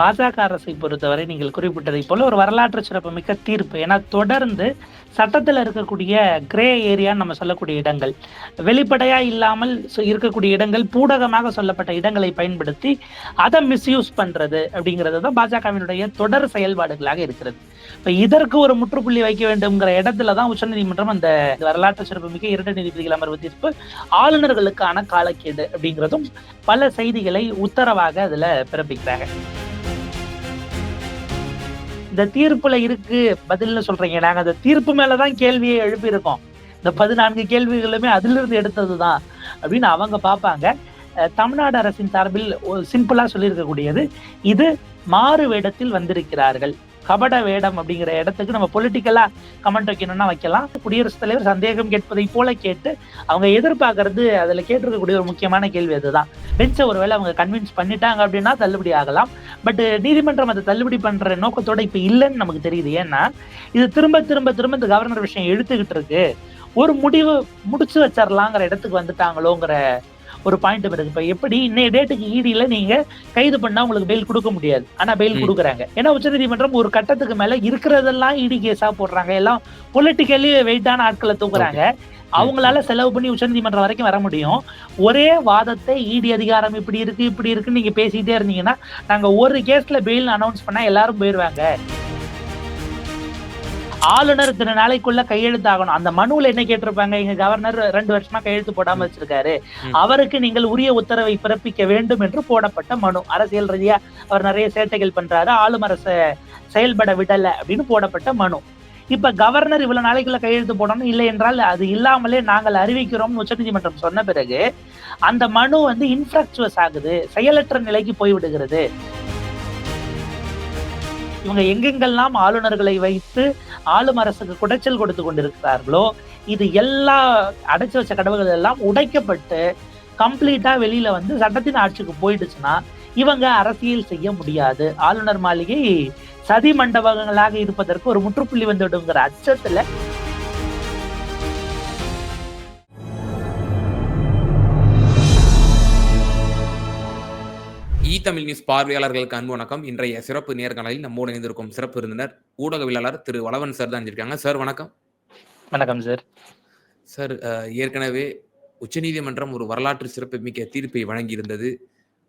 பாஜக அரசை பொறுத்தவரை நீங்கள் குறிப்பிட்டதை போல ஒரு வரலாற்று சிறப்புமிக்க தீர்ப்பு. ஏன்னா தொடர்ந்து சட்டத்தில் இருக்கக்கூடிய கிரே ஏரியான்னு நம்ம சொல்லக்கூடிய இடங்கள் வெளிப்படையா இல்லாமல் இருக்கக்கூடிய இடங்கள் பூடகமாக சொல்லப்பட்ட இடங்களை பயன்படுத்தி அதை மிஸ்யூஸ் பண்றது அப்படிங்கிறது தான் பாஜகவினுடைய தொடர் செயல்பாடுகளாக இருக்கிறது. இப்போ இதற்கு ஒரு முற்றுப்புள்ளி வைக்க வேண்டும்ங்கிற இடத்துல தான் உச்சநீதிமன்றம் அந்த வரலாற்று சிறப்புமிக்க இரண்டு நீதிபதிகள் அமர்வு தீர்ப்பு ஆளுநர்களுக்கான காலக்கேடு அப்படிங்கிறதும் பல செய்திகளை உத்தரவாக அதில் பிறப்பிக்கிறாங்க. இந்த தீர்ப்புல இருக்கு பதில்னு சொல்றீங்க. நாங்க அந்த தீர்ப்பு மேலதான் கேள்வியை எழுப்பியிருக்கோம். இந்த பதினான்கு கேள்விகளுமே அதுல இருந்து எடுத்ததுதான் அப்படின்னு அவங்க பார்ப்பாங்க. தமிழ்நாடு அரசின் சார்பில் சிம்பிளா சொல்லியிருக்கக்கூடியது இது மாறு வேடத்தில் வந்திருக்கிறார்கள். கபட வேடம் அப்படிங்கிற இடத்துக்கு நம்ம பொலிட்டிக்கலா கமெண்ட் வைக்கணும்னா வைக்கலாம். குடியரசுத் தலைவர் சந்தேகம் கேட்பதை போல கேட்டு அவங்க எதிர்பார்க்கறது அதுல கேட்டிருக்கக்கூடிய ஒரு முக்கியமான கேள்வி அதுதான். பெஞ்சை ஒருவேளை அவங்க கன்வின்ஸ் பண்ணிட்டாங்க அப்படின்னா தள்ளுபடி ஆகலாம். பட் நீதிமன்றம் அதை தள்ளுபடி பண்ற நோக்கத்தோட இப்ப இல்லைன்னு நமக்கு தெரியுது. ஏன்னா இது திரும்ப திரும்ப திரும்ப இந்த கவர்னர் விஷயம் எடுத்துக்கிட்டு இருக்கு. ஒரு முடிவு முடிச்சு வச்சிடலாங்கிற இடத்துக்கு வந்துட்டாங்களோங்கிற ஒரு பாயிண்ட் இருக்கு இப்ப எப்படி இன்னைய டேட்டுக்கு ஈடியில நீங்க கைது பண்ணா உங்களுக்கு பெயில் கொடுக்க முடியாது. ஆனா பெயில். கொடுக்குறாங்க. ஏன்னா உச்சநீதிமன்றம் ஒரு கட்டத்துக்கு மேல இருக்கிறதெல்லாம் இடி கேஸா போடுறாங்க. எல்லாம் பொலிட்டிக்கலி வெயிட்டான ஆட்களை தூக்குறாங்க. அவங்களால செலவு பண்ணி உச்சநீதிமன்றம் வரைக்கும் வர முடியும். ஒரே வாதத்தை இடி அதிகாரம் இப்படி இருக்கு இப்படி இருக்குன்னு நீங்க பேசிட்டே இருந்தீங்கன்னா நாங்க ஒரு கேஸ்ல பெயில் அனௌன்ஸ் பண்ணா எல்லாரும் போயிருவாங்க. ஆளுநர் இத்தனை நாளைக்குள்ள கையெழுத்து ஆகணும் அந்த மனுவுல என்ன கேட்டிருப்பாங்க? எங்க கவர்னர் ரெண்டு வருஷமா கையெழுத்து போடாம வச்சிருக்காரு. அவருக்கு நீங்கள் உரிய உத்தரவை பிறப்பிக்க வேண்டும் என்று போடப்பட்ட மனு. அரசியல் ரீதியா அவர் நிறைய சேட்டைகள் பண்றாரு. ஆளும் அரச செயல்பட விடல அப்படின்னு போடப்பட்ட மனு. இப்ப கவர்னர் இவ்வளவு நாளைக்குள்ள கையெழுத்து போடணும் இல்லை என்றால் அது இல்லாமலே நாங்கள் அறிவிக்கிறோம் உச்சநீதிமன்றம் சொன்ன பிறகு அந்த மனு வந்து இன்ஃபிராக்சுவஸ் ஆகுது. செயலற்ற நிலைக்கு போய்விடுகிறது. இவங்க எங்கெங்கெல்லாம் ஆளுநர்களை வைத்து ஆளும் அரசுக்கு குடைச்சல் கொடுத்து கொண்டிருக்கிறார்களோ இது எல்லா அடைச்சு வச்ச கடவுள்கள் எல்லாம் உடைக்கப்பட்டு கம்ப்ளீட்டா வெளியில வந்து சட்டத்தின் ஆட்சிக்கு போயிடுச்சுன்னா இவங்க அரசியல் செய்ய முடியாது. ஆளுநர் மாளிகை சதி மண்டபங்களாக இருப்பதற்கு ஒரு முற்றுப்புள்ளி வந்துடுங்கிற அச்சத்துல தமிழ் நியூஸ் பார்வையாளர்களுக்கு அன்பு வணக்கம். இன்றைய சிறப்பு நேர்காணலில் நம்மோடு இணைந்திருக்கும் சிறப்பு விருந்தினர் ஊடகவியலாளர் திரு வளவன் சார் தான் இருக்காங்க சார் வணக்கம். வணக்கம் சார். சார் ஏற்கனவே உச்சநீதிமன்றம் ஒரு வரலாற்று சிறப்புமிக்க தீர்ப்பை வழங்கியிருந்தது.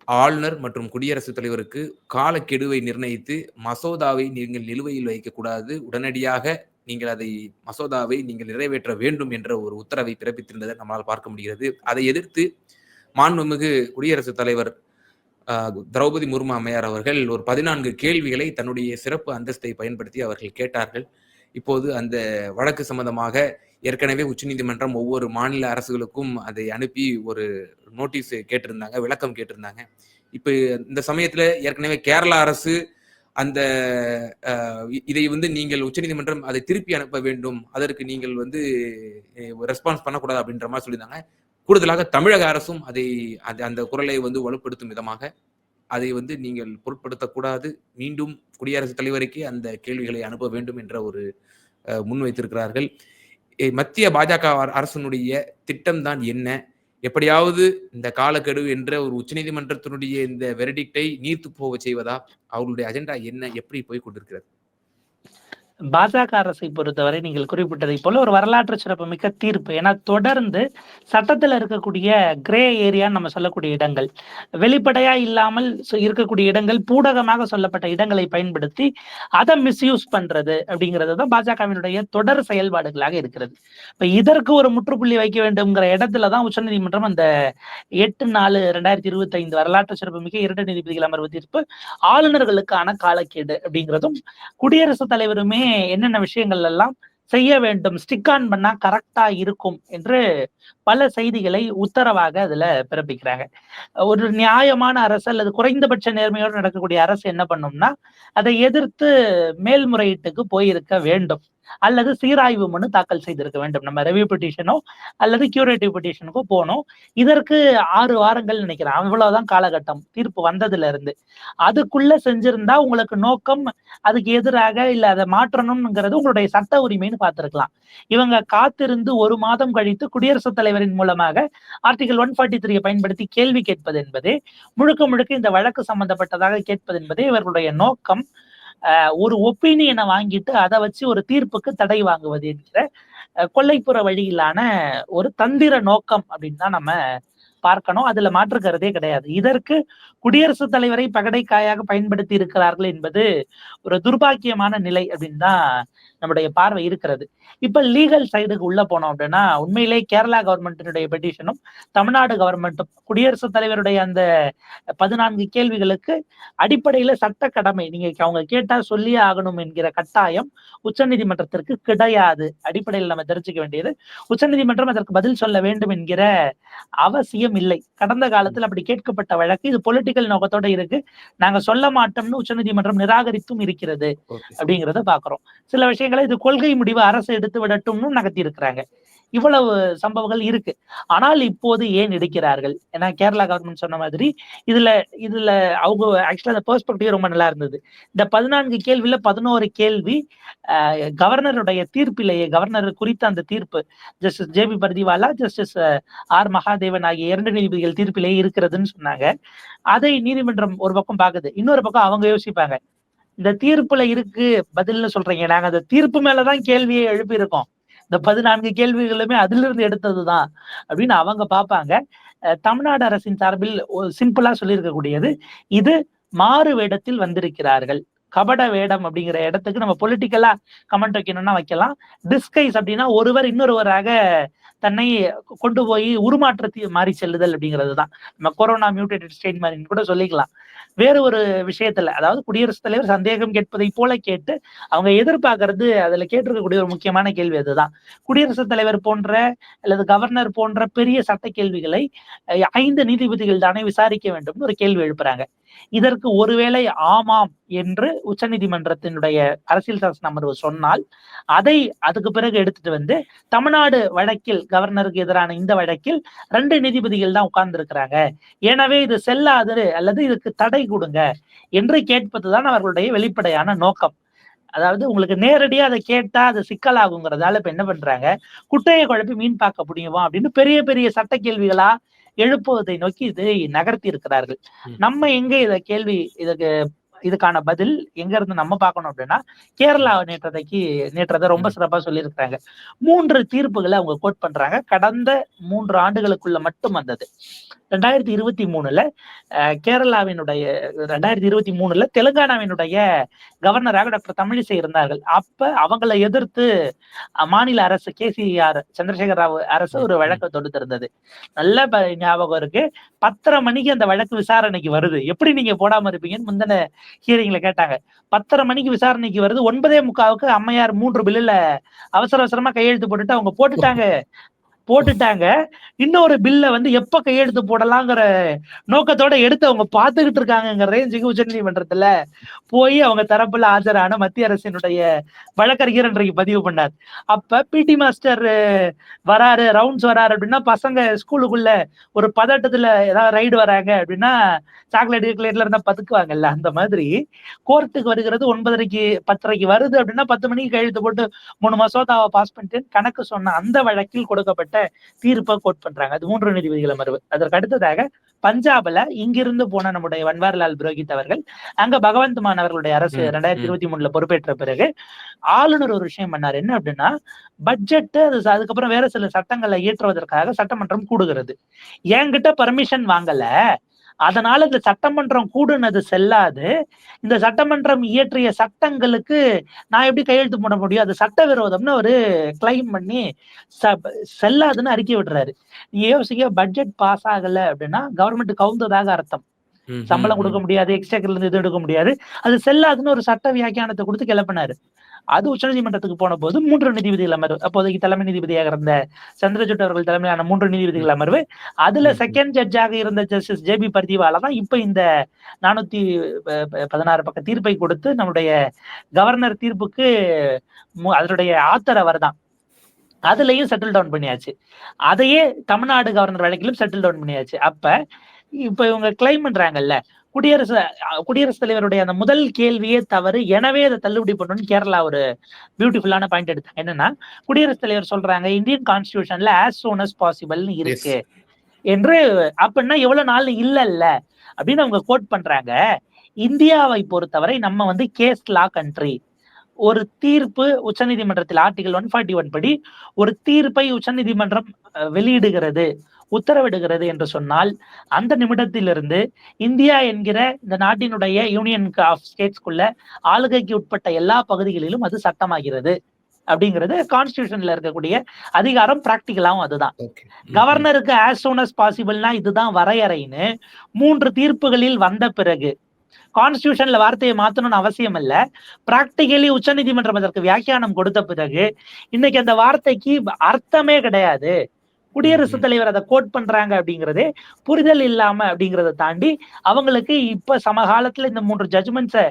ஆளுநர் மற்றும் குடியரசுத் தலைவருக்கு காலக்கெடுவை நிர்ணயித்து மசோதாவை நீங்கள் நிலுவையில் வைக்கக்கூடாது. உடனடியாக நீங்கள் அதை மசோதாவை நீங்கள் நிறைவேற்ற வேண்டும் என்ற ஒரு உத்தரவை பிறப்பித்திருந்ததை நம்மால் பார்க்க முடிகிறது. அதை எதிர்த்து மாண்புமிகு குடியரசுத் தலைவர் திரௌபதி முர்மு அம்மையார் அவர்கள் ஒரு பதினான்கு கேள்விகளை தன்னுடைய சிறப்பு அந்தஸ்தை பயன்படுத்தி அவர்கள் கேட்டார்கள். இப்போது அந்த வழக்கு சம்பந்தமாக ஏற்கனவே உச்சநீதிமன்றம் ஒவ்வொரு மாநில அரசுகளுக்கும் அதை அனுப்பி ஒரு நோட்டீஸ் கேட்டிருந்தாங்க விளக்கம் கேட்டிருந்தாங்க. இப்போ இந்த சமயத்துல ஏற்கனவே கேரளா அரசு அந்த இதை வந்து நீங்கள் உச்சநீதிமன்றம் அதை திருப்பி அனுப்ப வேண்டும் அதற்கு நீங்கள் வந்து ரெஸ்பான்ஸ் பண்ணக்கூடாது அப்படின்ற மாதிரி சொல்லியிருந்தாங்க. கூடுதலாக தமிழக அரசும் அதை அது அந்த குரலை வந்து வலுப்படுத்தும் விதமாக அதை வந்து நீங்கள் பொருட்படுத்தக்கூடாது. மீண்டும் குடியரசுத் தலைவருக்கே அந்த கேள்விகளை அனுப்ப வேண்டும் என்ற ஒரு அஹ், முன்வைத்திருக்கிறார்கள் மத்திய பாஜக அரசனுடைய அரசினுடைய திட்டம் தான் என்ன? எப்படியாவது இந்த காலக்கெடு என்ற ஒரு உச்சநீதிமன்றத்தினுடைய இந்த வெரடிக்டை நீர்த்து போக செய்வதா? அவர்களுடைய அஜெண்டா என்ன? எப்படி போய் கொண்டிருக்கிறது? பாஜக அரசை பொறுத்தவரை நீங்கள் குறிப்பிட்டதை போல ஒரு வரலாற்று சிறப்புமிக்க தீர்ப்பு. ஏன்னா தொடர்ந்து சட்டத்தில் இருக்கக்கூடிய கிரே ஏரியான்னு நம்ம சொல்லக்கூடிய இடங்கள் வெளிப்படையா இல்லாமல் இருக்கக்கூடிய இடங்கள் பூடகமாக சொல்லப்பட்ட இடங்களை பயன்படுத்தி அதை மிஸ்யூஸ் பண்றது அப்படிங்கிறது தான் பாஜகவினுடைய தொடர் செயல்பாடுகளாக இருக்கிறது. இப்ப இதற்கு ஒரு முற்றுப்புள்ளி வைக்க வேண்டும்ங்கிற இடத்துல தான் உச்சநீதிமன்றம் அந்த எட்டு நாலு ரெண்டாயிரத்தி இருபத்தி ஐந்து வரலாற்று சிறப்புமிக்க இரண்டு நீதிபதிகள் அமர்வு தீர்ப்பு ஆளுநர்களுக்கான காலக்கேடு அப்படிங்கிறதும் குடியரசுத் தலைவருமே என்னென்ன விஷயங்கள் எல்லாம் செய்ய வேண்டும் ஸ்டிக் ஆன் பண்ணா கரெக்டா இருக்கும் என்று பல செய்திகளை உத்தரவாக அதுல பிறப்பிக்கிறாங்க. ஒரு நியாயமான அரசு அல்லது குறைந்தபட்ச நேர்மையோடு நடக்கக்கூடிய அரசு என்ன பண்ணும்னா அதை எதிர்த்து மேல்முறையீட்டுக்கு போயிருக்க வேண்டும். அல்லது சீராய்வு மனு தாக்கல் செய்திருக்க வேண்டும். நம்ம ரெவியூ பெட்டிஷனோ அல்லது கியூரேட்டிவ் பெட்டிஷனுக்கோ போகணும் இதற்கு ஆறு வாரங்கள் நினைக்கிறேன். அவ்வளவுதான் காலகட்டம். தீர்ப்பு வந்ததுல இருந்து அதுக்குள்ள செஞ்சிருந்தா உங்களுக்கு நோக்கம் அதுக்கு எதிராக இல்ல அதை மாற்றணும்ங்கிறது உங்களுடைய சட்ட உரிமைன்னு பார்த்திருக்கலாம். இவங்க காத்திருந்து ஒரு மாதம் கழித்து குடியரசுத் தலைவரின் மூலமாக ஆர்டிகல் ஒன் ஃபார்ட்டி த்ரீ பயன்படுத்தி கேள்வி கேட்பது என்பது முழுக்க முழுக்க இந்த வழக்கு சம்பந்தப்பட்டதாக கேட்பது என்பதே இவர்களுடைய நோக்கம். ஒரு ஒப்பீனியனை வாங்கிட்டு அதை வச்சு ஒரு தீர்ப்புக்கு தடை வாங்குவது என்கிற அஹ் கொல்லைப்புற வழியிலான ஒரு தந்திர நோக்கம் அப்படின்னு தான் நம்ம பார்க்கணும். அதுல மாற்றுக்கிறதே கிடையாது. இதற்கு குடியரசுத் தலைவரை பகடைக்காயாக பயன்படுத்தி இருக்கிறார்கள் என்பது ஒரு துர்பாக்கியமான நிலை அப்படின்னு தான் நம்முடைய பார்வை இருக்கிறது. இப்ப லீகல் சைடுக்கு உள்ள போனோம் அப்படின்னா உண்மையிலே கேரளா கவர்மெண்டினுடைய பெட்டிஷனும் தமிழ்நாடு கவர்மெண்ட்டும் குடியரசுத் தலைவருடைய அந்த பதினான்கு கேள்விகளுக்கு அடிப்படையில சட்ட கடமை நீங்க அவங்க கேட்டா சொல்லியே ஆகணும் என்கிற கட்டாயம் உச்சநீதிமன்றத்திற்கு கிடையாது. அடிப்படையில் நம்ம தெரிஞ்சுக்க வேண்டியது. உச்சநீதிமன்றம் அதற்கு பதில் சொல்ல வேண்டும் என்கிற அவசியம் இல்லை. கடந்த காலத்தில் அப்படி கேட்கப்பட்ட வழக்கு இது பொலிட்டிக்கல் நோக்கத்தோட இருக்கு. நாங்க சொல்ல மாட்டோம்னு உச்சநீதிமன்றம் நிராகரித்தும் இருக்கிறது அப்படிங்கிறத பாக்குறோம். சில விஷயங்களை இது கொள்கை முடிவு அரசு எடுத்து விடட்டும்னு நகர்த்தி இருக்கிறாங்க இவ்வளவு சம்பவங்கள் இருக்கு. ஆனால் இப்போது ஏன் எடுக்கிறார்கள்? ஏன்னா கேரளா கவர்மெண்ட் சொன்ன மாதிரி இதுல இதுல அவங்க ஆக்சுவலா அந்த பெர்ஸ்பெக்டிவ் ரொம்ப நல்லா இருந்தது. இந்த பதினான்கு கேள்வியில பதினோரு கேள்வி ஆஹ், கவர்னருடைய தீர்ப்பிலேயே கவர்னர் குறித்த அந்த தீர்ப்பு justice J B Pardiwala justice R Mahadevan ஆகிய இரண்டு நீதிபதிகள் தீர்ப்பிலேயே இருக்கிறதுன்னு சொன்னாங்க. அதை நீதிமன்றம் ஒரு பக்கம் பாக்குது இன்னொரு பக்கம் அவங்க யோசிப்பாங்க. இந்த தீர்ப்புல இருக்கு பதில்னு சொல்றீங்க. நாங்க அந்த தீர்ப்பு மேலதான் கேள்வியை எழுப்பியிருக்கோம். இந்த பதினான்கு கேள்விகளுமே அதிலிருந்து எடுத்ததுதான் அப்படின்னு அவங்க பார்ப்பாங்க. தமிழ்நாடு அரசின் சார்பில் சிம்பிளா சொல்லியிருக்கக்கூடியது இது மாறு வேடத்தில் வந்திருக்கிறார்கள். கபட வேடம் அப்படிங்கிற இடத்துக்கு நம்ம பொலிட்டிக்கலா கமெண்ட் வைக்கணும்னா வைக்கலாம். டிஸ்கைஸ் அப்படின்னா ஒருவர் இன்னொருவராக தன்னை கொண்டு போய் உருமாற்றத்தை மாறி செல்லுதல் அப்படிங்கிறது தான் நம்ம கொரோனா மியூட்டேட்டட் ஸ்டேட் மாதிரி கூட சொல்லிக்கலாம். வேறு ஒரு விஷயத்துல அதாவது குடியரசுத் தலைவர் சந்தேகம் கேட்பதை போல கேட்டு அவங்க எதிர்பார்க்கறது அதுல கேட்டிருக்கக்கூடிய ஒரு முக்கியமான கேள்வி அதுதான். குடியரசுத் தலைவர் போன்ற அல்லது கவர்னர் போன்ற பெரிய சட்ட கேள்விகளை ஐந்து நீதிபதிகள் தானே விசாரிக்க வேண்டும்னு ஒரு கேள்வி எழுப்புறாங்க. இதற்கு ஒருவேளை ஆமாம் என்று உச்சநீதிமன்றத்தினுடைய அரசியல் சாசன அமர்வு சொன்னால் அதை அதுக்கு பிறகு எடுத்துட்டு வந்து தமிழ்நாடு வழக்கில் கவர்னருக்கு எதிரான இந்த வழக்கில் ரெண்டு நீதிபதிகள் தான் உட்கார்ந்து இருக்கிறாங்க எனவே இது செல்லாது அல்லது இதுக்கு தடை கொடுங்க என்று கேட்பதுதான் அவர்களுடைய வெளிப்படையான நோக்கம். அதாவது உங்களுக்கு நேரடியாக அதை கேட்டா அது சிக்கலாகுங்கிறதால இப்ப என்ன பண்றாங்க குட்டையை குழப்பி மீன் பார்க்க முடியுமா அப்படின்னு பெரிய பெரிய சட்ட கேள்விகளா எழுப்புவதை நோக்கி இதை நகர்த்தி இருக்கிறார்கள். நம்ம எங்க இத கேள்வி இதுக்கு இதுக்கான பதில் எங்க இருந்து நம்ம பார்க்கணும் அப்படின்னா கேரளா நேற்றதைக்கு நேற்றதை ரொம்ப. சிறப்பா சொல்லியிருக்கிறாங்க. மூன்று தீர்ப்புகளை அவங்க கோட் பண்றாங்க. கடந்த மூன்று ஆண்டுகளுக்குள்ள மட்டும் வந்தது. ரெண்டாயிரத்தி இருபத்தி மூணுல கேரளாவினுடைய ரெண்டாயிரத்தி இருபத்தி மூணுல தெலுங்கானாவினுடைய கவர்னராக டாக்டர் தமிழிசை இருந்தார்கள். அப்ப அவங்களை எதிர்த்து மாநில அரசு கேசிஆர் சந்திரசேகர ராவ் அரசு ஒரு. வழக்கு தொடுத்திருந்தது. நல்ல ஞாபகம் இருக்கு. பத்தரை மணிக்கு அந்த வழக்கு விசாரணைக்கு வருது. எப்படி நீங்க போடாம இருப்பீங்கன்னு முந்தின ஹியரிங்ல கேட்டாங்க. பத்தரை மணிக்கு விசாரணைக்கு வருது. ஒன்பதே முக்காவுக்கு அம்மையார் மூன்று பில்லுல அவசர அவசரமா கையெழுத்து போட்டுட்டு அவங்க போட்டுட்டாங்க. போட்டுட்டாங்க. இன்னொரு பில்ல வந்து எப்ப கையெழுத்து போடலாங்கிற நோக்கத்தோட எடுத்து அவங்க பாத்துக்கிட்டு இருக்காங்கிற ரேஞ்சுக்கு உச்சநீதிமன்றத்துல போய் அவங்க தரப்புல ஆஜரான மத்திய அரசினுடைய வழக்கறிஞர் இன்றைக்கு பதிவு பண்ணார். அப்ப பிடி மாஸ்டர் வராரு ரவுண்ட்ஸ் வராரு அப்படின்னா பசங்க ஸ்கூலுக்குள்ள ஒரு பதட்டத்துல ஏதாவது ரைடு வராங்க அப்படின்னா சாக்லேட் கிளேட்ல இருந்தா பதுக்குவாங்கல்ல அந்த மாதிரி. கோர்ட்டுக்கு வருகிறது ஒன்பதரைக்கு பத்தரைக்கு வருது அப்படின்னா பத்து மணிக்கு கையெழுத்து போட்டு மூணு மசோதாவை பாஸ் பண்ணிட்டு கணக்கு சொன்ன அந்த வழக்கில் கொடுக்கப்பட்ட தீர்ப்பை கோட் பண்றாங்க. அது மூன்று நீதிபதிகள் அமர்வு அதற்கு அடுத்ததாக பஞ்சாப்ல இங்கிருந்து போன நம்முடைய வன்வாரிலால் புரோஹித் அவர்கள் அங்க பகவந்த் மான் அவர்களுடைய அரசு ரெண்டாயிரத்தி. இருபத்தி மூணுல பொறுப்பேற்ற பிறகு ஆளுநர் ஒரு விஷயம் பண்ணார். என்ன அப்படின்னா பட்ஜெட் அது அதுக்கப்புறம் வேற சில சட்டங்களை இயற்றுவதற்காக சட்டமன்றம் கூடுகிறது. என்கிட்ட பர்மிஷன் வாங்கல. அதனால இந்த சட்டமன்றம் கூடுனது செல்லாது. இந்த சட்டமன்றம் இயற்றிய சட்டங்களுக்கு நான் எப்படி கையெழுத்து போட முடியும்? அது சட்டவிரோதம்னு ஒரு கிளைம் பண்ணி ச- செல்லாதுன்னு அறிக்கை விடுறாரு. நீங்க யோசிக்க பட்ஜெட் பாஸ் ஆகல அப்படின்னா கவர்மெண்ட் கவுந்ததாக அர்த்தம். சம்பளம் கொடுக்க. முடியாது எக்ஸ்டேக்கர்ல இருந்து இது எடுக்க முடியாது. அது செல்லாதுன்னு ஒரு சட்ட வியாக்கியானத்தை கொடுத்து கிளப்பினாரு. அது உச்சநீதிமன்றத்துக்கு போன போது மூன்று நீதிபதிகள் அமர்வு அப்போதைக்கு தலைமை நீதிபதியாக இருந்த சந்திரசூட் அவர்கள் தலைமையிலான மூன்று நீதிபதிகள் அமர்வு. அதுல. செகண்ட் ஜட்ஜாக இருந்த ஜஸ்டிஸ் ஜே பி பர்திவாலா தான் இப்ப இந்த நானூத்தி பதினாறு பக்க தீர்ப்பை கொடுத்து நம்முடைய கவர்னர் தீர்ப்புக்கு அதனுடைய ஆத்தர் அவர் தான். அதுலயும் செட்டில் டவுன் பண்ணியாச்சு. அதையே தமிழ்நாடு கவர்னர் வழக்கிலும் செட்டில் டவுன் பண்ணியாச்சு. அப்ப இப்ப இவங்க கிளைம் பண்றாங்கல்ல குடியரசு குடியரசுத் தலைவருடைய அந்த முதல் கேள்வியே தவறு. எனவே அதை தள்ளுபடி பண்ணணும்னு கேரளா ஒரு பியூட்டிஃபுல்லான பாயிண்ட் எடுத்தாங்க. என்னன்னா குடியரசுத் தலைவர் சொல்றாங்க இந்தியன் கான்ஸ்டிடியூஷன்ல as soon as பாசிபிள்னு இருக்கு. என்று அப்படின்னா எவ்வளவு நாள் இல்லல்ல அப்படின்னு அவங்க கோட் பண்றாங்க. இந்தியாவை பொறுத்தவரை நம்ம வந்து கேஸ் லா கண்ட்ரி ஒரு தீர்ப்பு உச்சநீதிமன்றத்தில் ஆர்டிகல் ஒன் ஃபார்ட்டி ஒன் படி ஒரு தீர்ப்பை உச்சநீதிமன்றம் வெளியிடுகிறது. உத்தரவிடுகிறது என்று சொன்னால் அந்த நிமிடத்திலிருந்து இந்தியா என்கிற இந்த நாட்டினுடைய யூனியன் ஆஃப் ஸ்டேட்ஸ்குள்ள ஆளுகைக்கு உட்பட்ட எல்லா பகுதிகளிலும் அது சட்டமாகிறது. அப்படிங்கிறது கான்ஸ்டிடியூஷன்ல இருக்கக்கூடிய அதிகாரம் பிராக்டிகலாவும் அதுதான். கவர்னருக்கு as soon as பாசிபிள்னா இதுதான் வரையறைன்னு மூன்று தீர்ப்புகளில் வந்த பிறகு கான்ஸ்டிடியூஷன்ல வார்த்தையை மாத்தணும்னு அவசியம் இல்ல பிராக்டிகலி உச்சநீதிமன்றம் அதற்கு வியாக்கியானம் கொடுத்த பிறகு இன்னைக்கு அந்த வார்த்தைக்கு அர்த்தமே கிடையாது. குடியரசுத். தலைவர் அதை கோட் பண்றாங்க அப்படிங்கறதே புரிதல் இல்லாம அப்படிங்கறத தாண்டி அவங்களுக்கு இப்ப சமகாலத்துல இந்த மூன்று ஜட்மெண்ட்ஸ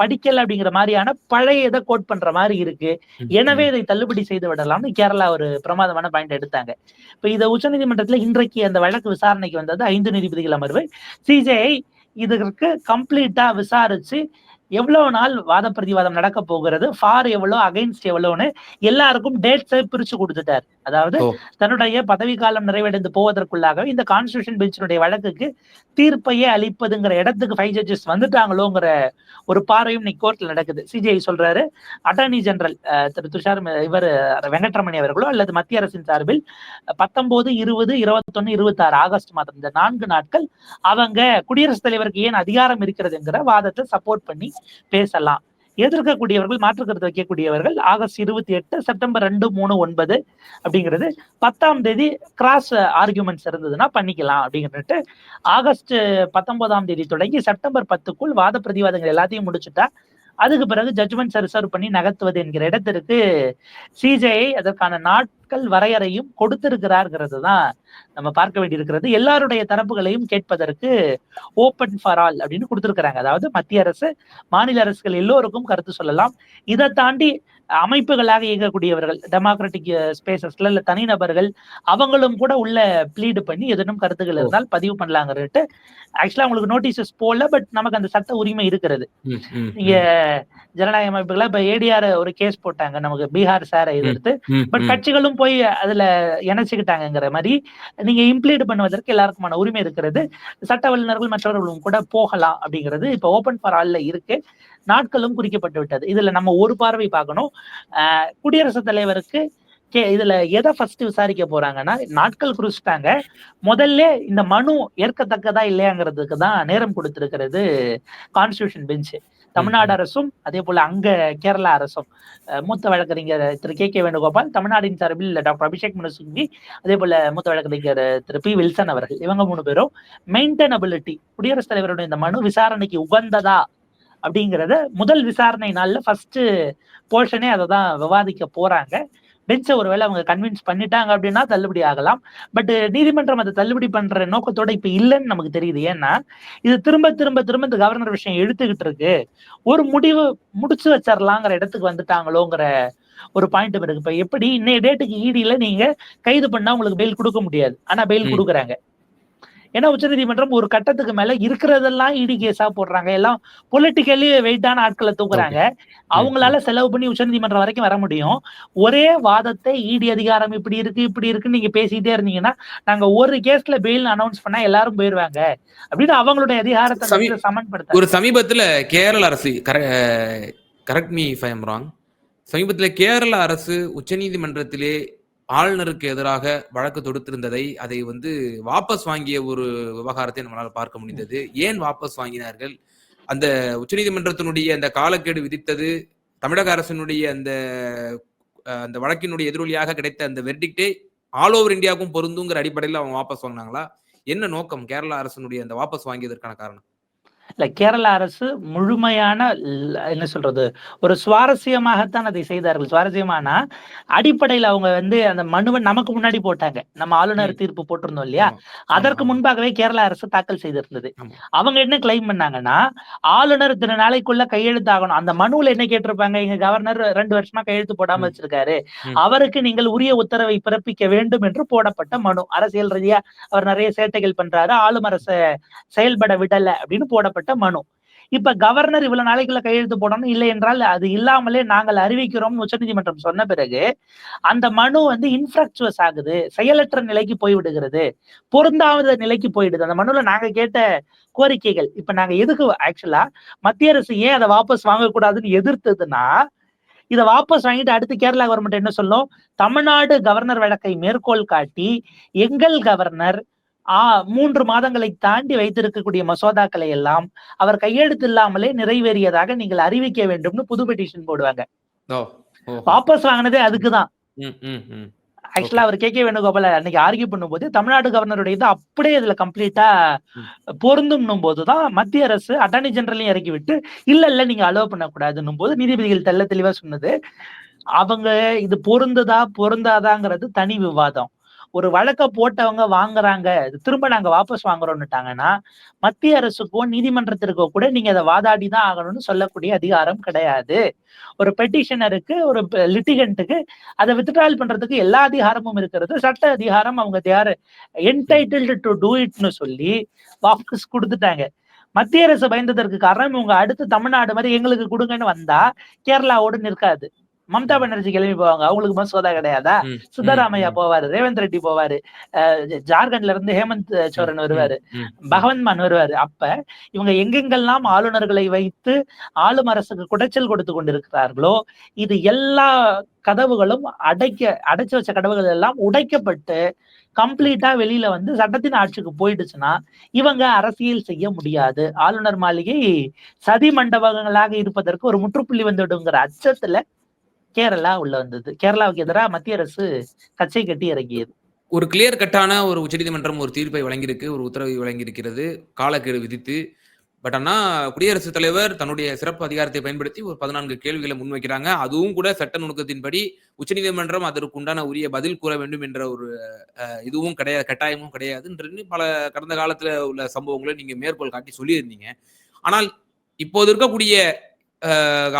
படிக்கல அப்படிங்கிற மாதிரியான பழைய இதை கோட் பண்ற மாதிரி இருக்கு எனவே. இதை தள்ளுபடி செய்து விடலாம்னு கேரளா ஒரு பிரமாதமான பாயிண்ட் எடுத்தாங்க இப்ப இத உச்சநீதிமன்றத்துல இன்றைக்கு அந்த வழக்கு விசாரணைக்கு வந்தது ஐந்து நீதிபதிகள் அமர்வு சிஜேஐ இதற்கு கம்ப்ளீட்டா விசாரிச்சு எவ்வளவு நாள் வாத பிரதிவாதம் நடக்க போகிறது? ஃபார் எவ்வளவு அகைன்ஸ்ட் எவ்வளவுன்னு எல்லாருக்கும் டேட்ஸை பிரிச்சு கொடுத்துட்டார். அதாவது. தன்னுடைய பதவி காலம் நிறைவடைந்து போவதற்குள்ளாக இந்த கான்ஸ்டியூஷன் பெஞ்சினுடைய வழக்குக்கு தீர்ப்பையே அளிப்பதுங்கிற இடத்துக்கு ஃபைவ் ஜட்ஜஸ் வந்துட்டாங்களோங்கிற ஒரு பார்வையும் இன்னைக்கு கோர்ட்ல நடக்குது. சிஜிஐ சொல்றாரு அட்டார்னி ஜெனரல் திரு துஷார் இவர் வெங்கட்ரமணி அவர்களோ அல்லது மத்திய அரசின் சார்பில் பத்தொன்பது இருபது இருபத்தொன்னு இருபத்தாறு ஆகஸ்ட் மாதம் இந்த நான்கு நாட்கள் அவங்க குடியரசுத் தலைவருக்கு ஏன் அதிகாரம் இருக்கிறதுங்கிற வாதத்தை சப்போர்ட் பண்ணி பேசலாம். எதிர்க்கக்கூடியவர்கள் மாற்று கருத்து வைக்கக்கூடியவர்கள் ஆகஸ்ட் இருபத்தி எட்டு செப்டம்பர் ரெண்டு மூணு ஒன்பது அப்படிங்கிறது பத்தாம் தேதி கிராஸ் ஆர்குமெண்ட்ஸ் இருந்ததுன்னா பண்ணிக்கலாம் அப்படிங்கிறது ஆகஸ்ட் பத்தொன்பதாம் தேதி தொடங்கி செப்டம்பர் பத்துக்குள் வாத பிரதிவாதங்கள் எல்லாத்தையும் முடிச்சுட்டா அதுக்கு பிறகு ஜட்மெண்ட்ஸ் ரிசர்வ் பண்ணி நகர்த்துவது என்கிற இடத்திற்கு சிஜேஐ அதற்கான நாட் நாட்கள் வரையறையும் கொடுத்திருக்கிறார்ங்கிறது தான் நம்ம பார்க்க வேண்டியிருக்கிறது. எல்லாருடைய தரப்புகளையும் கேட்பதற்கு ஓப்பன் ஃபார் ஆல் அப்படின்னு கொடுத்திருக்கிறாங்க. அதாவது மத்திய அரசு மாநில அரசுகள் எல்லோருக்கும் கருத்து சொல்லலாம். இதை தாண்டி அமைப்புகளாக இயங்கக்கூடியவர்கள் டெமோக்ராட்டிக் ஸ்பேசஸ்ல இல்ல தனிநபர்கள் அவங்களும் கூட உள்ள ப்ளீடு பண்ணி எதனும் கருத்துக்கள். இருந்தால் பதிவு பண்ணலாங்கிறது ஆக்சுவலா உங்களுக்கு நோட்டீசஸ் போடல பட் நமக்கு அந்த சட்ட உரிமை இருக்கிறது. நீங்க ஜனநாயக அமைப்புகளா இப்ப ஏடிஆர் ஒரு கேஸ் போட்டாங்க நமக்கு பீகார் சாரை எதிர்த்து. பட். கட்சிகளும் போய் அதுல இணைச்சுக்கிட்டாங்கிற மாதிரி நீங்க இம்ப்ளீட் பண்ணுவதற்கு எல்லாருக்குமான உரிமை இருக்கிறது. சட்ட வல்லுநர்கள் மற்றவர்களும் கூட போகலாம் அப்படிங்கிறது இப்ப ஓபன் ஃபார் ஆல்ல இருக்கு. நாட்களும் குறிக்கப்பட்டு விட்டது. இதுல நம்ம ஒரு பார்வை பார்க்கணும். ஆஹ் குடியரசுத் தலைவருக்கு கே இதுல எதை ஃபர்ஸ்ட் விசாரிக்க போறாங்கன்னா நாட்கள் குறிச்சிட்டாங்க. முதல்ல இந்த மனு ஏற்கத்தக்கதா இல்லையாங்கிறதுக்கு தான் நேரம் கொடுத்திருக்கிறது கான்ஸ்டியூஷன் பெஞ்ச் தமிழ்நாடு அரசும் அதே போல அங்க கேரளா அரசும் அஹ் மூத்த வழக்கறிஞர் திரு கே கே வேணுகோபால் தமிழ்நாட்டின் சார்பில் டாக்டர் அபிஷேக் மனு சிங்வி அதே போல மூத்த வழக்கறிஞர் திரு பி வில்சன் அவர்கள் இவங்க மூணு பேரும் மெயின்டெனபிலிட்டி குடியரசுத் தலைவருடைய இந்த மனு விசாரணைக்கு உகந்ததா அப்படிங்கறத முதல் விசாரணை நாள்ல ஃபர்ஸ்ட் போர்ஷனே அதை தான் விவாதிக்க போறாங்க. பெஞ்சை ஒருவேளை அவங்க கன்வின்ஸ் பண்ணிட்டாங்க அப்படின்னா தள்ளுபடி ஆகலாம். பட் நீதிமன்றம் அதை தள்ளுபடி பண்ற நோக்கத்தோட இப்ப இல்லைன்னு நமக்கு தெரியுது. ஏன்னா இது திரும்ப திரும்ப திரும்ப இந்த கவர்னர் விஷயம் எடுத்துக்கிட்டு இருக்கு. ஒரு முடிவு முடிச்சு வச்சிடலாங்கிற இடத்துக்கு வந்துட்டாங்களோங்கிற ஒரு பாயிண்ட் இருக்கு. இப்ப எப்படி இன்னைய டேட்டுக்கு ஈடியில நீங்க கைது பண்ணா உங்களுக்கு பெயில் கொடுக்க முடியாது. ஆனா பெயில். கொடுக்குறாங்க. ஏன்னா உச்சநீதிமன்றம் ஒரு கட்டத்துக்கு மேல இருக்கிறதெல்லாம் இடி கேஸா போடுறாங்க. எல்லாம் பொலிட்டிக்கலி வெயிட்டான ஆட்களை தூக்குறாங்க. அவங்களால செலவு பண்ணி உச்சநீதிமன்றம் வரைக்கும் வர முடியும். ஒரே வாதத்தை இடி அதிகாரம் இப்படி இருக்கு இப்படி இருக்குன்னு நீங்க பேசிட்டே இருந்தீங்கன்னா நாங்க ஒரு கேஸ்ல பெயில் அனௌன்ஸ் பண்ணா எல்லாரும் போயிருவாங்க. அப்படின்னு அவங்களுடைய அதிகாரத்தை சமன்படுத்த ஒரு சமீபத்துல கேரள அரசு correct me if I'm wrong சமீபத்துல கேரள அரசு உச்சநீதிமன்றத்திலே ஆளுநருக்கு எதிராக வழக்கு தொடுத்திருந்ததை அதை வந்து வாபஸ் வாங்கிய ஒரு விவகாரத்தை நம்மளால் பார்க்க முடிந்தது. ஏன் வாபஸ் வாங்கினார்கள்? அந்த உச்சநீதிமன்றத்தினுடைய அந்த காலக்கெடு விதித்தது தமிழக அரசினுடைய அந்த அந்த வழக்கினுடைய எதிரொலியாக கிடைத்த அந்த வெர்டிக்டே ஆல் ஓவர் இந்தியாவுக்கும் பொருந்துங்கிற அடிப்படையில் அவங்க வாபஸ் வாங்கினாங்களா? என்ன நோக்கம்? கேரளா அரசனுடைய அந்த வாபஸ் வாங்கியதற்கான காரணம்? இல்ல கேரள அரசு முழுமையான என்ன சொல்றது ஒரு சுவாரஸ்யமாகத்தான் அதை செய்தார்கள் சுவாரஸ்யமானா அடிப்படையில் அவங்க வந்து அந்த மனுவை நமக்கு முன்னாடி போட்டாங்க நம்ம ஆளுநர். தீர்ப்பு போட்டிருந்தோம் இல்லையா. அதற்கு. முன்பாகவே கேரள அரசு தாக்கல் செய்திருந்தது. அவங்க என்ன கிளைம் பண்ணாங்கன்னா ஆளுநர் இத்தனை நாளைக்குள்ள கையெழுத்தாகணும் அந்த மனுவுல என்ன கேட்டிருப்பாங்க எங்க கவர்னர் ரெண்டு வருஷமா கையெழுத்து போடாம. வச்சிருக்காரு. அவருக்கு நீங்கள் உரிய உத்தரவை பிறப்பிக்க வேண்டும் என்று போடப்பட்ட மனு அரசியல் ரீதியா அவர் நிறைய சேட்டைகள் பண்றாரு ஆளும் அரச செயல்பட விடல அப்படின்னு போடப்பட்ட மனு. இப்ப கவர்னர் இவ்வளவு நாளைக்குள்ள கையெழுத்து போடணும்? இல்லை என்றால் அது இல்லாமலே நாங்கள் அறிவிக்கிறோம் உச்சநீதிமன்றம் சொன்ன பிறகு அந்த மனு வந்து இன்ஃபிராக்சுவஸ் ஆகுது. செயலற்ற நிலைக்கு போய்விடுகிறது. பொருந்தாத நிலைக்கு போயிடுது அந்த மனுல நாங்க கேட்ட கோரிக்கைகள் இப்ப நாங்க எதுக்கு ஆக்சுவலா மத்திய அரசு ஏன் அதை வாபஸ் வாங்கக்கூடாதுன்னு எதிர்த்ததுன்னா இதை வாபஸ் வாங்கிட்டு அடுத்து கேரளா கவர்மெண்ட் என்ன சொல்லும்? தமிழ்நாடு கவர்னர் வழக்கை மேற்கோள் காட்டி எங்கள் கவர்னர் மூன்று மாதங்களை தாண்டி வைத்திருக்கக்கூடிய மசோதாக்களை எல்லாம் அவர் கையெழுத்து இல்லாமலே நிறைவேறியதாக நீங்கள் அறிவிக்க வேண்டும்னு புது பெட்டிஷன் போடுவாங்க. வாபஸ் வாங்கினதே அதுக்குதான் ஆக்சுவலா அவர் கே கே வேணுகோபால அன்னைக்கு ஆர்கியூ பண்ணும்போது தமிழ்நாடு கவர்னருடைய இது அப்படியே இதுல கம்ப்ளீட்டா பொருந்தும் போதுதான் மத்திய அரசு அட்டார்னி ஜெனரலையும் இறக்கி விட்டு இல்ல இல்ல நீங்க அலோவ் பண்ணக்கூடாதுன்னும் போது நீதிபதிகள் தெள்ள தெளிவா சொன்னது. அவங்க இது பொருந்துதா பொருந்தாதாங்கிறது தனி விவாதம். ஒரு வழக்க போட்டவங்க வாங்குறாங்க திரும்ப நாங்க வாபஸ் வாங்குறோம்னுட்டாங்கன்னா மத்திய அரசுக்கோ நீதிமன்றத்திற்கோ கூட நீங்க அதை வாதாடி தான் ஆகணும்னு சொல்லக்கூடிய அதிகாரம் கிடையாது. ஒரு பெட்டிஷனருக்கு ஒரு லிட்டிகண்ட்டுக்கு அதை வித்ட்ரால் பண்றதுக்கு எல்லா அதிகாரமும் இருக்கிறது. சட்ட அதிகாரம் அவங்க தேர் என்டைட்டில்டு டு டூ இட்னு சொல்லி வாபஸ் கொடுத்துட்டாங்க. மத்திய அரசு பயந்ததற்கு காரணம் இவங்க அடுத்து தமிழ்நாடு மாதிரி எங்களுக்கு கொடுங்கன்னு வந்தா கேரளாவோடு நிற்காது. மம்தா பானர்ஜி கிளம்பி போவாங்க. அவங்களுக்கு மசோதா கிடையாதா? சித்தராமையா போவாரு ரேவந்த் ரெட்டி போவாரு. ஜார்க்கண்ட்ல இருந்து ஹேமந்த் சோரன் வருவாரு. பகவந்த் மான் வருவாரு. அப்ப இவங்க எங்கெங்கெல்லாம் ஆளுநர்களை வைத்து ஆளும் அரசுக்கு குடைச்சல் கொடுத்து கொண்டிருக்கிறார்களோ இது எல்லா கதவுகளும் அடைக்க அடைச்சு வச்ச கதவுகள் எல்லாம் உடைக்கப்பட்டு கம்ப்ளீட்டா வெளியில வந்து சட்டத்தின் ஆட்சிக்கு போயிடுச்சுன்னா இவங்க அரசியல் செய்ய முடியாது. ஆளுநர் மாளிகை சதி மண்டபங்களாக இருப்பதற்கு ஒரு முற்றுப்புள்ளி வந்துடுங்கிற அச்சத்துல கேரளா உள்ள வந்தது. கேரளாவுக்கு எதிராக மத்திய அரசு கச்சை கட்டி இறங்கியது ஒரு கிளியர் கட்டான ஒரு உச்சநீதிமன்றம் ஒரு தீர்ப்பை வழங்கியிருக்கு ஒரு உத்தரவை வழங்கியிருக்கிறது காலக்கெடு விதித்து. பட் ஆனா குடியரசுத் தலைவர் தன்னுடைய சிறப்பு அதிகாரத்தை பயன்படுத்தி ஒரு பதினான்கு கேள்விகளை முன்வைக்கிறாங்க. அதுவும் கூட சட்ட நுணுக்கத்தின்படி உச்சநீதிமன்றம் அதற்கு உண்டான உரிய பதில் கூற வேண்டும் என்ற ஒரு இதுவும் கிடையாது கட்டாயமும் கிடையாதுன்றது பல கடந்த காலத்துல உள்ள சம்பவங்களை நீங்க மேற்கோள் காட்டி சொல்லியிருந்தீங்க. ஆனால் இப்போது இருக்கக்கூடிய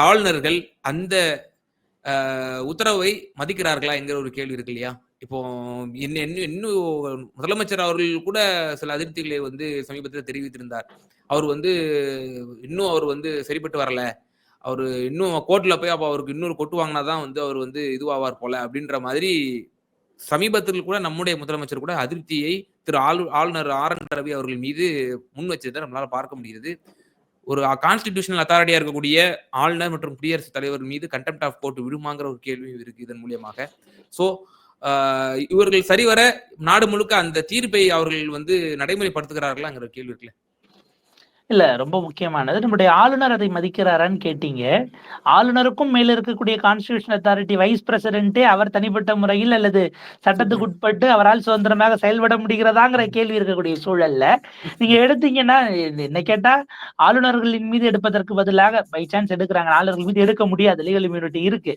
ஆளுநர்கள் அந்த உத்தரவை மதிக்கிறார்களா என்கிற ஒரு கேள்வி இருக்கு இல்லையா? இப்போ இன்னும் இன்னும் இன்னும் முதலமைச்சர் அவர்கள் கூட சில அதிருப்திகளை வந்து சமீபத்தில் தெரிவித்திருந்தார். அவர் வந்து இன்னும் அவர் வந்து சரிப்பட்டு வரல. அவர் இன்னும் கோர்ட்ல போய் அப்போ அவருக்கு இன்னொரு கொட்டு வாங்கினா தான் வந்து அவர் வந்து இதுவாவார் போல அப்படின்ற மாதிரி சமீபத்தில் கூட நம்முடைய முதலமைச்சர் கூட அதிருப்தியை திரு ஆளு ஆளுநர் ஆர் என் ரவி அவர்கள் மீது முன் வச்சதை நம்மளால பார்க்க முடியுது ஒரு கான்ஸ்டிடியூஷனல் அத்தாரிட்டியா இருக்கக்கூடிய ஆளுநர் மற்றும் குடியரசுத் தலைவர் மீது கண்டெம்ட் ஆஃப் கோர்ட் விடுமாங்கிற ஒரு கேள்வி இருக்கு இதன் மூலியமாக. ஸோ இவர்கள் சரிவர நாடு முழுக்க அந்த தீர்ப்பை அவர்கள் வந்து நடைமுறைப்படுத்துகிறார்களாங்கிற கேள்வி இருக்குல்ல. இல்ல ரொம்ப முக்கியமானது. நம்முடைய ஆளுநர் அதை மதிக்கிறாரான்னு கேட்டீங்க. ஆளுநருக்கும் மேல இருக்கக்கூடிய கான்ஸ்டிடியூஷன் அத்தாரிட்டி வைஸ் பிரசிடென்ட்டே அவர் தனிப்பட்ட முறையில் அல்லது சட்டத்துக்கு உட்பட்டு அவரால் சுதந்திரமாக செயல்பட முடிகிறதாங்கிற கேள்வி இருக்கக்கூடிய சூழல்ல நீங்க எடுத்தீங்கன்னா என்ன கேட்டா ஆளுநர்களின் மீது எடுப்பதற்கு பதிலாக பை சான்ஸ் எடுக்கிறாங்க. ஆளுநர்கள் மீது எடுக்க முடியாது. லீகல் இம்யூனிட்டி இருக்கு.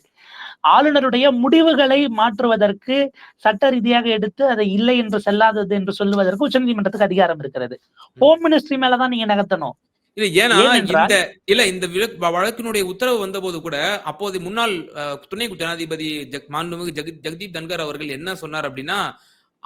ஆளுநருடைய முடிவுகளை மாற்றுவதற்கு சட்ட ரீதியாக எடுத்து அதை இல்லை என்று செல்லாதது என்று சொல்லுவதற்கு உச்சநீதிமன்றத்துக்கு அதிகாரம் இருக்கிறது. ஹோம் மினிஸ்ட்ரி மேலதான் நீங்க நகர்த்தணும். இல்ல ஏன்னா இந்த இல்ல இந்த வழக்கினுடைய உத்தரவு வந்தபோது கூட அப்போது முன்னாள் துணை ஜனாதிபதி ஜக் மாண்புமிகு ஜெகத் ஜெகதீப் தன்கர் அவர்கள் என்ன சொன்னார் அப்படின்னா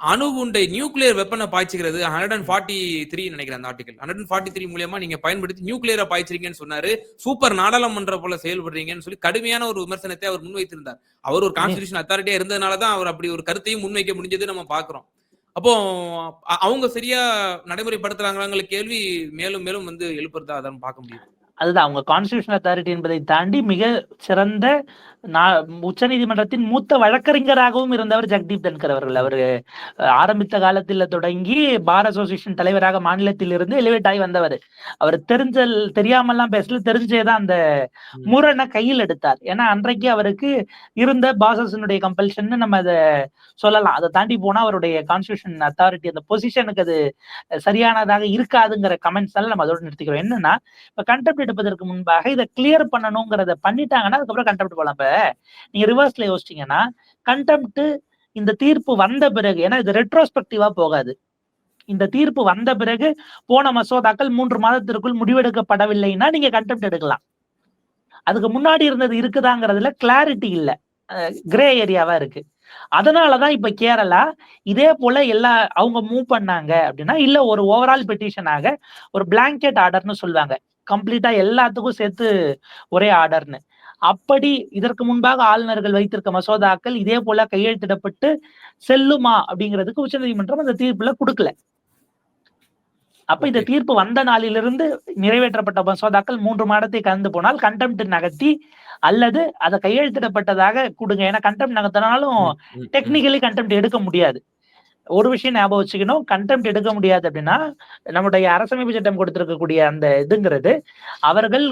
அணுகுண்டை நியூக்ளியர் வெப்பனை பாய்ச்சுகிறது ஹண்ட்ரட் அண்ட் ஃபார்ட்டி த்ரீ நினைக்கிறேன் அந்த article hundred and forty three மூலியமா நீங்க பயன்படுத்தி நியூக்ளியரை பாய்ச்சிருக்கீங்கன்னு சொன்னாரு. சூப்பர் நாடாளுமன்ற போல செயல்படுறீங்கன்னு சொல்லி கடுமையான ஒரு விமர்சனத்தை அவர் முன்வைத்திருந்தார். அவர் ஒரு கான்ஸ்டியூஷன் அத்தாரிட்டியா இருந்ததுனால தான் அவர் அப்படி ஒரு கருத்தையும் முன்வைக்க முடிஞ்சது நம்ம பாக்குறோம் அப்போ அவங்க சரியா நடைமுறைப்படுத்துறாங்களாங்கிற கேள்வி மேலும் மேலும் வந்து எழுப்புறதா அதான் பார்க்க முடியும் அதுதான் அவங்க கான்ஸ்டியூஷன் அத்தாரிட்டி என்பதை தாண்டி மிக சிறந்த உச்ச நீதிமன்றத்தின் மூத்த வழக்கறிஞராகவும் இருந்தவர் ஜெகதீப் தன்கர் அவர்கள். அவர் ஆரம்பித்த காலத்தில் தொடங்கி பார் அசோசியேஷன் தலைவராக மாநிலத்தில் இருந்து எலிவேட் ஆகி வந்தவர். அவர் தெரிஞ்சல் தெரியாமல்லாம் பேசல தெரிஞ்சேதான் அந்த. முரணை கையில் எடுத்தார். ஏன்னா அன்றைக்கு அவருக்கு இருந்த பாசஸினுடைய கம்பல்ஷன் நம்ம அதை சொல்லலாம். அதை தாண்டி போனா அவருடைய கான்ஸ்டியூஷன் அத்தாரிட்டி அந்த பொசிஷனுக்கு அது சரியானதாக இருக்காதுங்கிற கமெண்ட்ஸ் எல்லாம் நம்ம அதோட நிறுத்திக்கிறோம். என்னன்னா இப்ப கண்டெப்ட் எடுப்பதற்கு முன்பாக இதை கிளியர் பண்ணணுங்கிறத பண்ணிட்டாங்கன்னா அதுக்கப்புறம் கண்டெப்ட் போலாம். இப்ப நீங்க ரிவர்ஸ்ல யோசிச்சீங்கன்னா கண்டெம்ட் இந்த தீர்ப்பு வந்த பிறகு ஏன்னா இது ரெட்ரோஸ்பெக்டிவா போகாது. இந்த தீர்ப்பு வந்த பிறகு போன மசோதாக்கள் மூன்று மாதத்திற்குள் முடிவெடுக்கப்படவில்லைன்னா நீங்க கண்டெம்ட் எடுக்கலாம். அதுக்கு முன்னாடி இருந்தது இருக்குதாங்கிறதுல கிளாரிட்டி இல்ல. கிரே ஏரியாவா இருக்கு. அதனாலதான் இப்ப கேரளா இதே போல எல்லா அவங்க மூவ் பண்ணாங்க அப்படின்னா இல்ல ஒரு ஓவரால் பெட்டிஷனாக ஒரு பிளாங்கெட் ஆர்டர்னு சொல்லுவாங்க. கம்ப்ளீட்டா எல்லாத்துக்கும் சேர்த்து ஒரே ஆர்டர்னு அப்படி இதற்கு முன்பாக ஆளுநர்கள் வைத்திருக்க மசோதாக்கள் இதே போல கையெழுத்திடப்பட்டு செல்லுமா அப்படிங்கிறதுக்கு உச்சநீதிமன்றம் அந்த தீர்ப்புல கொடுக்கல அப்ப இந்த. தீர்ப்பு வந்த நாளிலிருந்து நிறைவேற்றப்பட்ட மசோதாக்கள் மூன்று மாதத்தை கடந்து போனால் கண்டெம்ட் நகர்த்தி அல்லது அதை கையெழுத்திடப்பட்டதாக கொடுங்க ஏன்னா கண்டெம்ட் நகர்த்தினாலும். டெக்னிக்கலி கண்டெம்ட் எடுக்க முடியாது ஒரு விஷயம் ஞாபகம் வச்சுக்கணும். கண்டெம்ட் எடுக்க முடியாது அப்படின்னா நம்முடைய அரசமைப்பு சட்டம் கொடுத்திருக்கக்கூடிய அந்த இதுங்கிறது அவர்கள்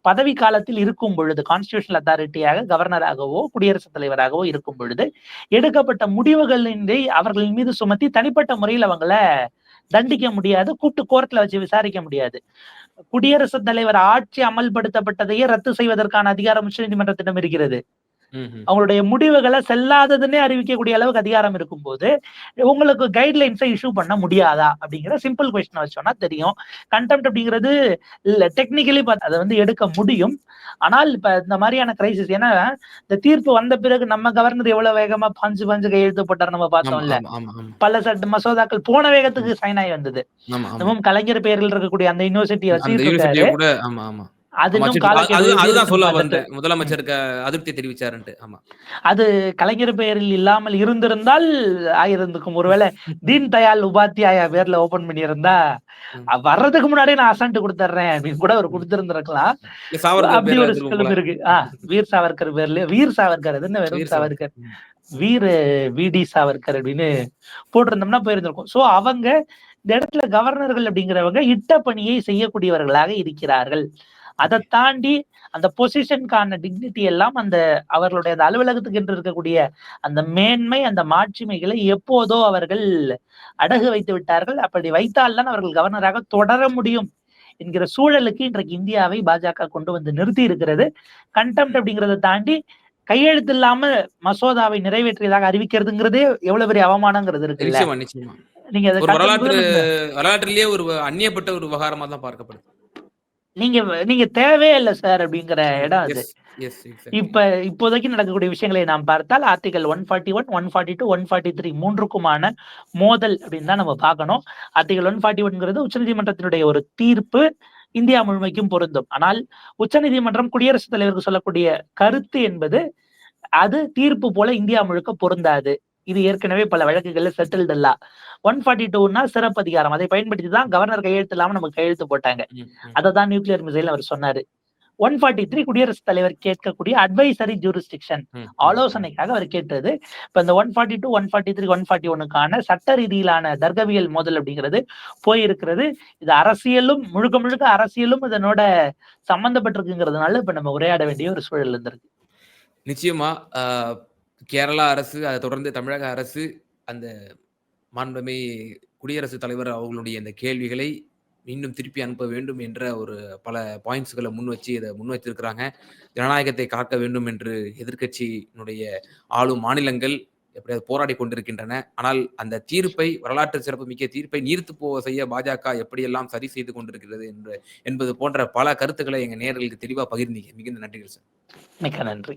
பதவி காலத்தில் இருக்கும் பொழுது கான்ஸ்டியூஷனல் அத்தாரிட்டியாக கவர்னராகவோ குடியரசுத் தலைவராகவோ இருக்கும் பொழுது எடுக்கப்பட்ட முடிவுகளின்றி அவர்களின் மீது சுமத்தி தனிப்பட்ட முறையில் அவங்கள தண்டிக்க முடியாது கூட்டு கோர்ட்ல வச்சு விசாரிக்க முடியாது. குடியரசுத் தலைவர் ஆட்சி அமல்படுத்தப்பட்டதையே ரத்து செய்வதற்கான அதிகாரம் உச்சநீதிமன்றத்திடம் இருக்கிறது. அவங்களுடைய முடிவுகளை செல்லாததுன்னே அறிவிக்கக்கூடிய அளவுக்கு அதிகாரம் இருக்கும்போது உங்களுக்கு கைட்லைன்ஸை இஷ்யூ பண்ண முடியாதா? அப்படிங்கிற சிம்பிள் கொஸ்டின் வச்சோம்னா தெரியும். கண்டெம்ட் அப்படிங்கிறது இல்ல டெக்னிக்கலி அதை வந்து எடுக்க முடியும். ஆனால் இப்ப இந்த மாதிரியான கிரைசிஸ் ஏன்னா இந்த தீர்ப்பு வந்த பிறகு நம்ம கவர்னர் எவ்வளவு வேகமா பஞ்சு பஞ்சு கையெழுத்து போட்டார் நம்ம பார்த்தோம்ல. பல சட்ட மசோதாக்கள் போன வேகத்துக்கு சைன் ஆகி வந்தது. கலைஞர் பெயரில் இருக்கக்கூடிய அந்த யூனிவர்சிட்டியை அந்த முதலமைச்சருக்கு அதிருப்தி தெரிவிச்சாருன்ட்டு ஆமா. அது கலைஞர் பெயரில் இல்லாமல் இருந்திருந்தால் ஆயிருந்துக்கும் ஒருவேளை தீன் தயாள் உபாத்தியாயா பேர்ல ஓபன் பண்ணியிருந்தா வர்றதுக்கு முன்னாடியே நான் அசன்ட் கொடுத்துட்றேன் அப்படின்னு கூட அவர் கொடுத்திருந்திருக்கலாம். அப்படி ஒரு போல. இருக்கு. ஆஹ் வீர் சாவர்கர் பேர்ல வீர் சாவர்கர் அது என்ன வெறும் வீர் சாவர்கர். வீர் விடி சாவர்கர் அப்படின்னு போட்டிருந்தோம்னா போயிருந்திருக்கும். சோ அவங்க இந்த இடத்துல கவர்னர்கள் அப்படிங்கிறவங்க இட்ட பணியை செய்யக்கூடியவர்களாக இருக்கிறார்கள். அதை தாண்டி அந்த பொசிஷனுக்கான டிக்னிட்டி எல்லாம் அந்த அவர்களுடைய அந்த அலுவலகத்துக்கு என்று இருக்கக்கூடிய அந்த மேன்மை அந்த மாட்சிமைகளை எப்போதோ அவர்கள் அடகு வைத்து விட்டார்கள். அப்படி வைத்தால்தான் அவர்கள் கவர்னராக தொடர முடியும் என்கிற சூழலுக்கு இன்றைக்கு இந்தியாவை பாஜக கொண்டு வந்து நிறுத்தி இருக்கிறது. கண்டெம்ட் அப்படிங்கிறத தாண்டி கையெழுத்து இல்லாம மசோதாவை நிறைவேற்றியதாக அறிவிக்கிறதுங்கிறதே எவ்வளவு பெரிய அவமானங்கிறது நிச்சயமா நீங்க வரலாற்று வரலாற்றிலேயே ஒரு அந்நியப்பட்ட ஒரு விவகாரமா தான் பார்க்கப்படுது. நீங்க நீங்க தேவையே இல்லை சார் அப்படிங்கிற இடம் அது. இப்ப இப்போதைக்கு நடக்கக்கூடிய விஷயங்களை நாம் பார்த்தால் article one forty one one forty two one forty three மூன்றுக்குமான மோதல் அப்படின்னு தான் நம்ம பார்க்கணும். ஆர்டிகல் ஒன் ஃபார்ட்டி ஒன்ங்கிறது உச்சநீதிமன்றத்தினுடைய ஒரு தீர்ப்பு இந்தியா முழுமைக்கும் பொருந்தும். ஆனால் உச்சநீதிமன்றம் குடியரசுத் தலைவருக்கு சொல்லக்கூடிய கருத்து என்பது அது தீர்ப்பு போல இந்தியா முழுக்க பொருந்தாது. இது ஏற்கனவே பல வழக்குகள்ல செட்டில்டு இல்ல. ஒன் ஃபார்ட்டி டூனா சிறப்பு அதிகாரம். அதை பயன்படுத்தி தான் கவர்னர் கையெழுத்து இல்லாம நமக்கு கையெழுத்து போட்டாங்க. அதை தான் நியூக்ளியர் மிசைல் அவர் சொன்னாரு. ஒன் ஃபார்ட்டி த்ரீ குடியரசுத் தலைவர் கேட்கக்கூடிய அட்வைசரி ஜூரிஸ்டிக்ஷன். ஆலோசனைக்காக அவர் கேட்டது. இப்ப இந்த one forty two one forty three one forty ஒனுக்கான சட்ட ரீதியிலான தர்க்கவியல் மோதல் அப்படிங்கிறது போயிருக்கிறது. இது அரசியலும் முழுக்க முழுக்க அரசியலும் இதனோட சம்பந்தப்பட்டிருக்குங்கிறதுனால இப்ப நம்ம உரையாட வேண்டிய ஒரு சூழல் இருந்திருக்கு. நிச்சயமா கேரளா அரசு அதை தொடர்ந்து தமிழக அரசு அந்த மாண்புமை குடியரசுத் தலைவர் அவர்களுடைய இந்த கேள்விகளை மீண்டும் திருப்பி அனுப்ப வேண்டும் என்ற ஒரு பல பாயிண்ட்ஸ்களை முன் வச்சு இதை முன் வச்சிருக்கிறாங்க ஜனநாயகத்தை காக்க வேண்டும் என்று எதிர்க்கட்சியினுடைய ஆளும் மாநிலங்கள் எப்படியாவது போராடி கொண்டிருக்கின்றன. ஆனால் அந்த தீர்ப்பை வரலாற்று சிறப்புமிக்க தீர்ப்பை நீர்த்து போக செய்ய பாஜக எப்படியெல்லாம் சரி செய்து கொண்டிருக்கிறது என்று என்பது போன்ற பல கருத்துக்களை எங்கள் நேர்களுக்கு தெளிவாக பகிர்ந்தீங்க. மிகுந்த நன்றிகள் சார். மிக்க நன்றி.